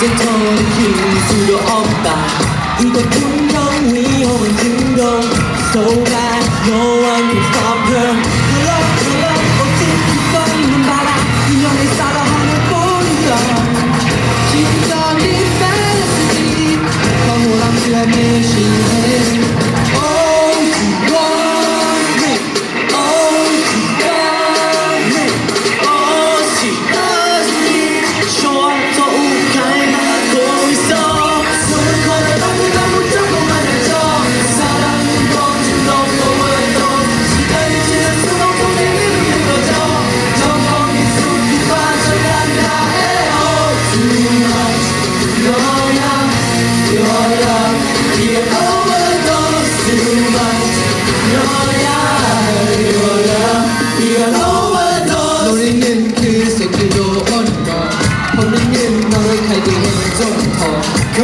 이제 더는 힘이 필요 없다 이거 긍정. 위험한 긍정 So bad no one can stop her Love to love 어떻게 써있는 바라 인연을 싸다 하늘 뿐이다 진짜 리 fantasy 황홀한 수의 미신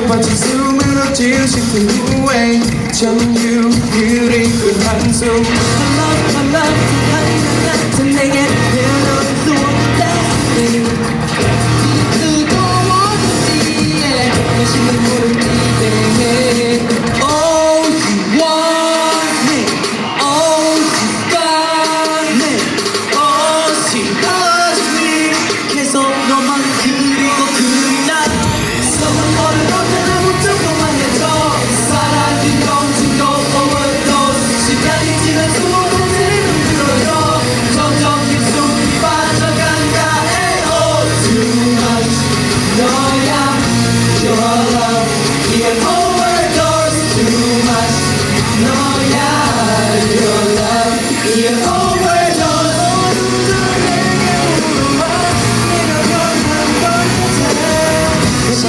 바친 숨으로 지우신 그 후에 전유 그린 그 한숨 My love, my love, 그 하늘 같은 내게 헤어놓은 수 없다 내 눈도 모르지 내 신은 모른 이대해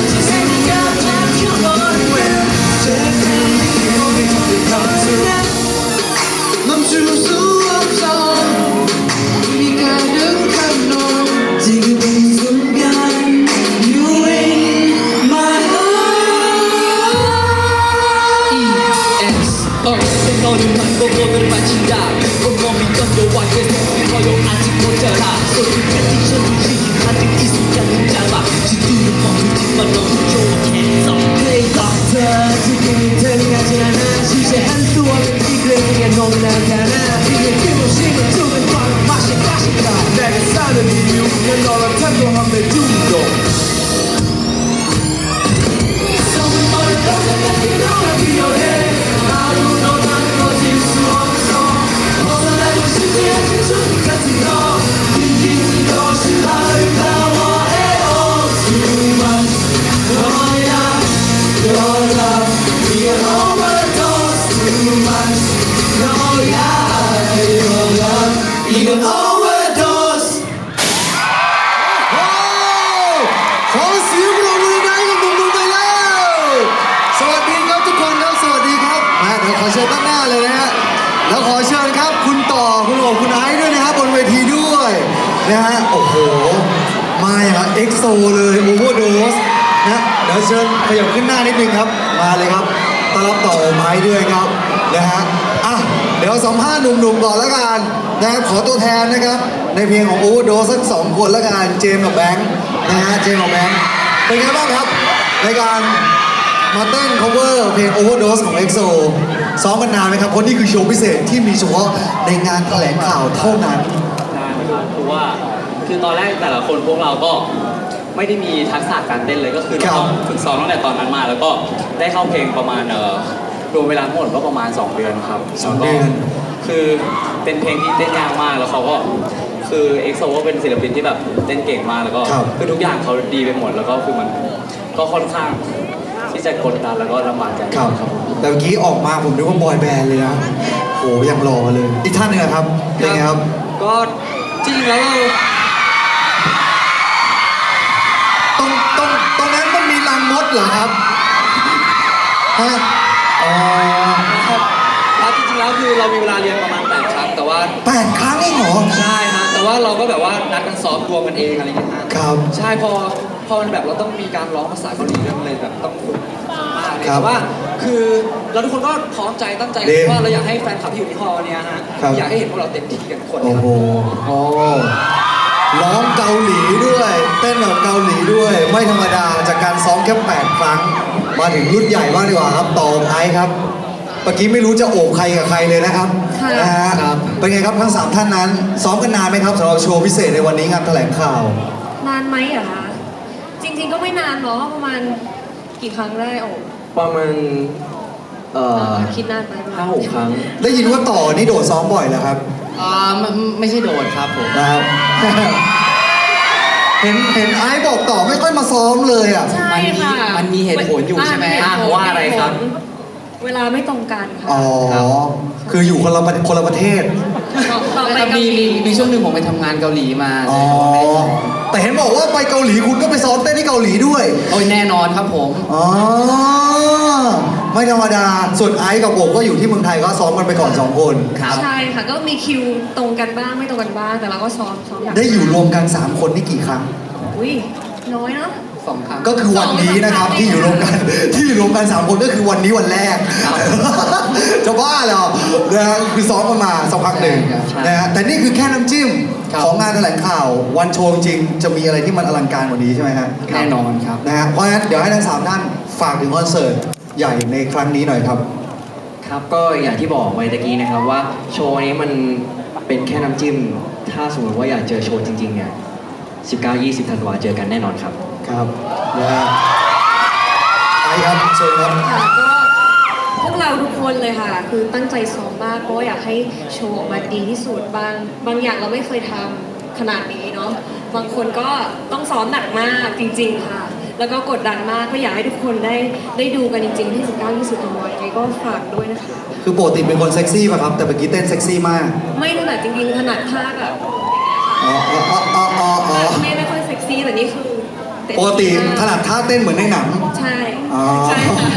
제 생일이요? 아직 모자라 소리 패티션 주의 가득 이 숫자는 잡아 Mother George ข้านหน้าเลยนะฮะแล้วขอเชิญครับ คุณต่อคุณโอบคุณไอซ์ด้วยนะครับบนเวทีด้วยนะฮะโอ้โหมาอย่างเอ็กโซเลยโอเวอร์โดสนะเดี๋ยวเชิญขยับขึ้นหน้านิดนึงครับ มาเลยครับต้อนรับต่อไอซ์ด้วยครับนะฮะอะเดี๋ยวสัมภาษณ์หนุ่มๆก่อนละกันนะครับขอตัวแทนนะครับในเพลงของโอเวอร์โดสสักสองคนละกันเจมส์กับแบงค์นะฮะเจมส์กับแบงค์เป็นไงบ้างครับ ในการมาเต้น cover เพลง Overdose ของ EXO ซ้อมกันนานไหมครับเพราะนี่คือโชว์พิเศษที่มีเฉพาะในงานแถลงข่าวเท่านั้น นานครับคือว่าคือตอนแรกแต่ละคนพวกเราก็ไม่ได้มีทักษะการเต้นเลยก็คือครับต้องฝึกซ้อมตั้งแต่ตอนนั้นมา แล้วก็ได้เข้าเพลงประมาณเอ่อรวมเวลาทั้งหมดก็ประมาณ 2 เดือนครับสองแล้วก็เดือนคือเป็นเพลงที่เต้นยากมากแล้วเขาก็คือเอ็กโซก็เป็นศิลปินที่แบบเต้นเก่งมากแล้วก็ครับคือทุกอย่างเขาดีไปหมดแล้วก็คือมันก็ค่อนข้าง ที่จะกดดันแล้วก็ลำบากใจครับครับผมแต่เมื่อกี้ออกมาผมนึกว่าบอยแบนด์เลยนะโอ้ยังรอเลย อีกท่านหนึงอะครับเป็นไงครับก็จริงๆแล้วเราตรงตรงตรงนั้นมันมีรังมดเหรอครับฮะอ๋อครับแล้วจริงๆแล้วคือเรามีเวลาเรียนประมาณ8ครั้งแต่ว่าแปดครั้งเองเหรอ ใช่ฮะแต่ว่าเราก็แบบว่านัดกันซ้อมรวมกันเองอะไรอย่างเงี้ยฮะครับ ใช่พอ พอมันแบบเราต้องมีการร้องภาษาเกาหลีด้วยมันเลยแบบต้องฝึกมากเลยครับแต่ว่า คือเราทุกคนก็พร้อมใจตั้งใจดีว่าเราอยากให้แฟนคลับที่อยู่ที่ฮอลล์เนี่ยฮะครับ อยากให้เห็นพวกเราเต็มที่กันทุกคนโอ้ครับ โหโอ้ร้องเกาหลีด้วย เต้นแบบเกาหลีด้วย ไม่ธรรมดาจากการซ้อมแค่8ครั้ง มาถึงรุ่นใหญ่บ้างดีกว่าครับต่อไอซ์ครับเมื่อกี้ไม่รู้จะโอบใครกับใครเลยนะครับค่ะ นะฮะเป็นไงครับทั้งสามท่านนั้น ซ้อมกันนานไหมครับสำหรับโชว์พิเศษในวันนี้งานแถลงข่าว นานไหมเหรอคะ จริง ๆ ก็ไม่นานเนาะประมาณกี่ครั้งได้โอ้ประมาณเอ่อคิดนานไหมห้าหกครั้ง ได้ยินว่าต่อนี่โดดซ้อมบ่อยแล้วครับอ่าไม่ไม่ใช่โดดครับผมนะครับ เห็นเห็นไอซ์บอกต่อไม่ค่อยมาซ้อมเลยอะ ใช่ค่ะมันมีเหตุผลอยู่ใช่ไหมเหตุผลอะว่าอะไรครับ เหตุผลเวลาไม่ตรงกันค่ะอ๋อครับคืออยู่คนละประคนละประเทศ ต่อไปมีมีมีช่วงหนึ่งผมไปทำงานเกาหลีมาอ๋อ แต่เห็นบอกว่าไปเกาหลีคุณก็ไปซ้อมเต้นที่เกาหลีด้วย โอ้ยแน่นอนครับผม อ๋อ ไม่ธรรมดา ส่วนไอซ์กับโอบก็อยู่ที่เมืองไทยก็ซ้อมกันไปก่อนสองคนครับ ใช่ค่ะ ก็มีคิวตรงกันบ้างไม่ตรงกันบ้างแต่เราก็ซ้อมซ้อมอย่างได้อยู่รวมกัน 3 คนนี่กี่ครั้ง อุ้ยน้อยเนาะ สองครั้ง ก็คือวันนี้นะครับสองที่อยู่รวมกันที่อยู่รวมกัน3คนก็คือวันนี้วันแรกครับจะบ้าเหรอนะฮะคือซ้อมกันมาสักพักหนึ่งใช่ครับใช่นะฮะแต่นี่คือแค่น้ำจิ้มครับ ของงานแถลงข่าว วันโชว์จริงๆจะมีอะไรที่มันอลังการกว่านี้ใช่ไหมฮะแน่นอนครับ นะฮะเพราะฉะนั้นเดี๋ยวให้ทั้งสามท่านฝากถึงคอนเสิร์ตใหญ่ในครั้งนี้หน่อยครับ ครับก็อย่างที่บอกไว้ตะกี้นะครับว่าโชว์นี้มันเป็นแค่น้ำจิ้ม ถ้าสมมติว่าอยากเจอโชว์จริงๆเนี่ย19-20 ธันวาเจอกันแน่นอนครับ ครับนะฮะไปครับเชิญครับ ค่ะก็พวกเราทุกคนเลยค่ะ คือตั้งใจซ้อมมากเพราะว่าอยากให้โชว์ออกมาดีที่สุดบางบางอย่างเราไม่เคยทำขนาดนี้เนาะบางคนก็ต้องซ้อมหนักมากจริง ๆ ค่ะ แล้วก็กดดันมากก็อยากให้ทุกคนได้ได้ดูกันจริงๆที่19 20ธันวาคมยังไงก็ฝากด้วยนะคะ คือปกติเป็นคนเซ็กซี่ป่ะครับ แต่เมื่อกี้เต้นเซ็กซี่มาก ไม่ถนัดจริงๆถนัดท่าแบบอ๋ออ๋ออ๋ออ๋ออ๋ออ๋อไม่ไม่ค่อยเซ็กซี่แต่นี่คือ เมปกติมากถนัดท่าเต้นเหมือนในหนังใช่อ๋อใช่ค่ะ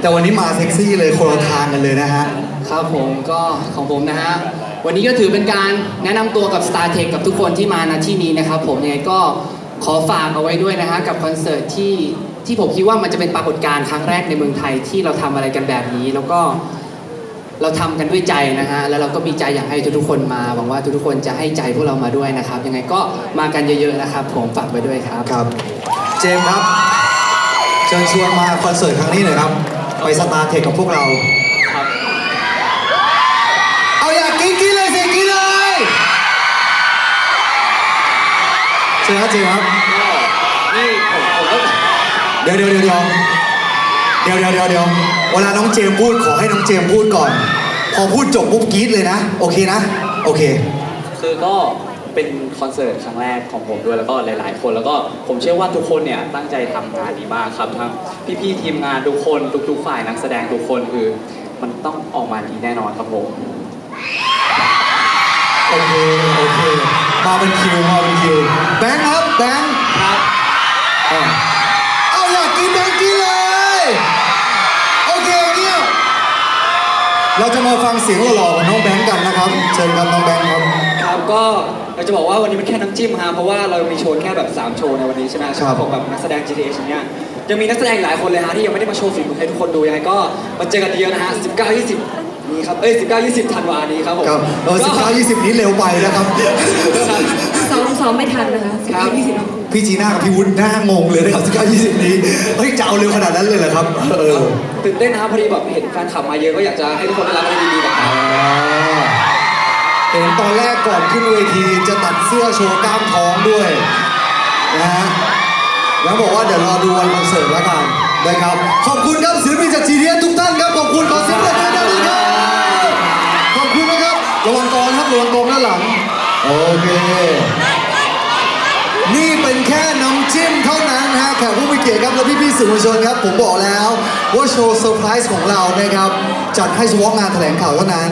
แต่วันนี้มาเซ็กซี่เลยคนละทางกันเลยนะฮะ ครับผมก็ของผมนะฮะ วันนี้ก็ถือเป็นการแนะนำตัวกับ Star Tech กับทุกคนที่มาณที่นี้นะครับผมยังไงก็ขอฝากเอาไว้ด้วยนะฮะ กับคอนเสิร์ตที่ที่ผมคิดว่ามันจะเป็นปรากฏการณ์ครั้งแรกในเมืองไทยที่เราทำอะไรกันแบบนี้แล้วก็เราทำกันด้วยใจนะฮะ แล้วเราก็มีใจอยากให้ทุกๆคนมา หวังว่าทุกๆคนจะให้ใจพวกเรามาด้วยนะครับ ยังไงก็มากันเยอะๆนะครับ ผมฝากไว้ด้วยครับ ครับ เจมส์ครับเชิญชวนมาคอนเสิร์ตครั้งนี้หน่อยครับ ไปสตาร์เทคกับพวกเรา ครับเอาอยากกินกินเลยสิกินเลยเชิญครับเจมส์ครับ นี่ผมผมก็เดี๋ยวเดี๋ยวเดี๋ยวเดี๋ยวเดี๋ยวเดี๋ยวเดี๋ยวเดี๋ยวเวลาน้องเจมส์พูดขอให้น้องเจมส์พูดก่อน พอพูดจบปุ๊บกรี๊ดเลยนะ โอเคนะ โอเค คือก็ เป็นคอนเสิร์ตครั้งแรกของผมด้วยแล้วก็หลาย ๆ คนแล้วก็ผมเชื่อว่าทุกคนเนี่ยตั้งใจทำงานดีมากครับทั้งพี่ ๆ ทีมงานทุกคนทุก ๆ ฝ่ายนักแสดงทุกคนคือมันต้องออกมาดีแน่นอนครับผม โอเค โอเค มาเป็นคิว มาเป็นคิว แบงค์ครับ แบงค์ครับอะเอาอยากกินแบงค์กินเลย โอเคเนี่ย เราจะมาฟังเสียงหล่อๆของน้องแบงค์กันนะครับ เชิญครับน้องแบงค์ครับ ก็เราจะบอกว่าวันนี้เป็นแค่น้ำจิ้มฮะเพราะว่าเรามีโชว์แค่แบบ3โชว์ในวันนี้ใช่ไหมครับของแบบนักแสดง GTH อย่างเงี้ยยังมีนักแสดงอีกหลายคนเลยฮะที่ยังไม่ได้มาโชว์ฝีมือให้ทุกคนดูยังไงก็มาเจอกันเยอะนะฮะ19 20นี้ครับเอ้ย19 20ธันวานี้ครับผมครับเออสิบเก้ายี่สิบนี้เร็วไปนะครับซ้อมซ้อมไม่ทันนะคะครับยี่สิบพี่จีน่ากับพี่วุฒิหน้างงเลยนะครับสิบเก้ายี่สิบนี้เฮ้ยจะเอาเร็วขนาดนั้นเลยเหรอครับเออตื่นเต้นนะครับพอดีแบบเห็นแฟนคลับมาเยอะก็อยากจะให้ทุกคนได้รับอะไรดีๆแบบนี้ เห็นตอนแรกก่อนขึ้นเวทีจะตัดเสื้อโชว์กล้ามท้องด้วยนะฮะแล้วบอกว่าเดี๋ยวรอดูวันคอนเสิร์ตแล้วกันนะครับ ขอบคุณครับศิลปินจากจีเดียทุกท่านครับ ขอบคุณขอเสียงปรบมือดังๆครับขอบคุณนะครับระวังกองครับระวังกองด้านหลัง โอเค นี่เป็นแค่น้ำจิ้มเท่านั้นนะฮะแขกผู้มีเกียรติครับและพี่ๆสื่อมวลชนครับ ผมบอกแล้วว่าโชว์เซอร์ไพรส์ของเรานะครับ จัดให้เฉพาะงานแถลงข่าวเท่านั้น